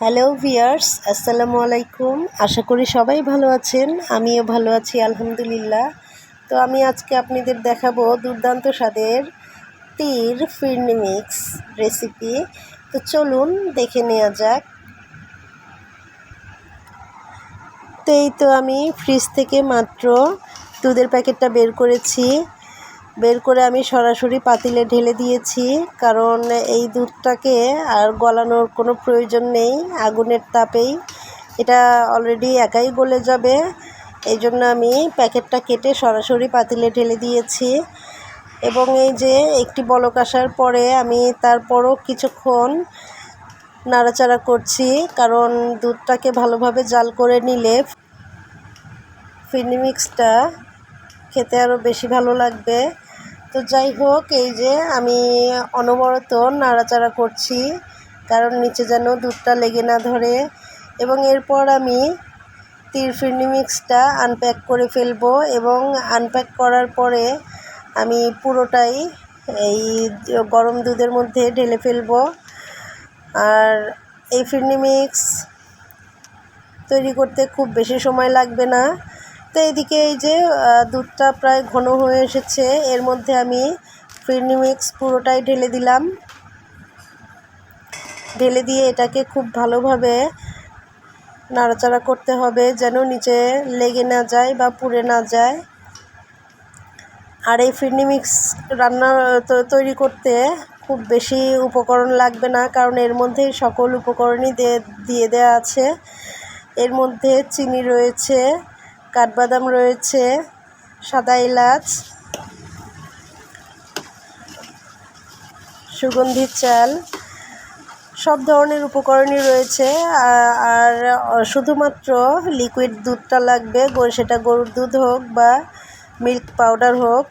Hello viewers আসসালামু আলাইকুম আশা করি সবাই ভালো আছেন। আমিও ভালো আছি, আলহামদুলিল্লাহ। তো আমি আজকে আপনাদের দেখাবো দুর্দান্ত স্বাদের তীর ফিরনি মিক্স রেসিপি তো চলুন দেখে নেওয়া যাক। তো এই তো আমি ফ্রিজ থেকে মাত্র দুধের প্যাকেটটা বের করেছি। বের করে আমি সরাসরি পাতিলে ঢেলে দিয়েছি, কারণ এই দুধটাকে আর গলানোর কোনো প্রয়োজন নেই, আগুনের তাপেই। এটা অলরেডি একাই গলে যাবে এই জন্য আমি প্যাকেটটা কেটে সরাসরি পাতিলে ঢেলে দিয়েছি। এবং এই যে একটি বলক আসার পরে আমি তারপরও কিছুক্ষণ নাড়াচাড়া করছি, কারণ দুধটাকে ভালোভাবে জাল করে নিলে ফিনিমিক্সটা খেতে আরও বেশি ভালো লাগবে। তো যাই হোক, এই যে আমি অনবরত নাড়াচাড়া করছি, কারণ নিচে যেন দুধটা লেগে না ধরে। এবং এরপর আমি তিরফিরনি মিক্সটা আনপ্যাক করে ফেলব এবং আনপ্যাক করার পরে আমি পুরোটাই এই গরম দুধের মধ্যে ঢেলে ফেলব। আর এই ফিরনি মিক্স তৈরি করতে খুব বেশি সময় লাগবে না। তো এদিকে এই যে দুধটা প্রায় ঘন হয়ে এসেছে। এর মধ্যে আমি ফিরনি মিক্স পুরোটাই ঢেলে দিলাম। ঢেলে দিয়ে এটাকে খুব ভালোভাবে নাড়াচাড়া করতে হবে যেন নিচে লেগে না যায় বা পুড়ে না যায়। আর এই ফিরনি মিক্স রান্না তৈরি করতে খুব বেশি উপকরণ লাগবে না, কারণ এর মধ্যেই সকল উপকরণই দিয়ে দিয়ে দেওয়া আছে। এর মধ্যে চিনি রয়েছে কাঠবাদাম রয়েছে, সাদা এলাচ সুগন্ধি চাল, সব ধরনের উপকরণই রয়েছে আর শুধুমাত্র লিকুইড দুধটা লাগবে সেটা গরুর দুধ হোক বা মিল্ক পাউডার হোক।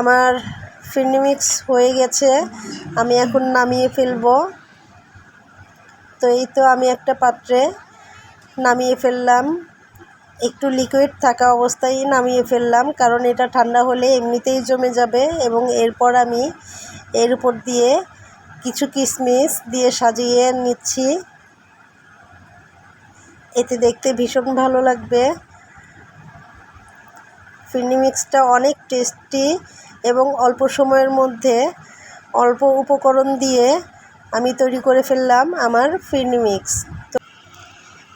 আমার ফিনিমিক্স হয়ে গেছে, আমি এখন নামিয়ে ফেলব। তো এই তো আমি একটা পাত্রে নামিয়ে ফেললাম। একটু লিকুইড থাকা অবস্থায় নামিয়ে ফেললাম, কারণ এটা ঠান্ডা হলে এমনিতেই জমে যাবে এবং এরপর আমি এর উপর দিয়ে কিছু কিশমিশ দিয়ে সাজিয়ে নিচ্ছি। এতে দেখতে ভীষণ ভালো লাগবে। ফিরনি মিক্সটা অনেক টেস্টি এবং অল্প সময়ের মধ্যে অল্প উপকরণ দিয়ে আমি তৈরি করে ফেললাম আমার ফিরনি মিক্স।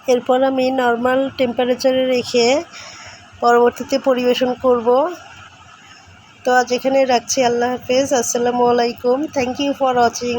এরপর আমি নর্মাল টেম্পারেচারে রেখে পরবর্তীতে পরিবেশন করব। তো আজ এখানে রাখছি। আল্লাহ হাফেজ। আসসালামু আলাইকুম। Thank you for watching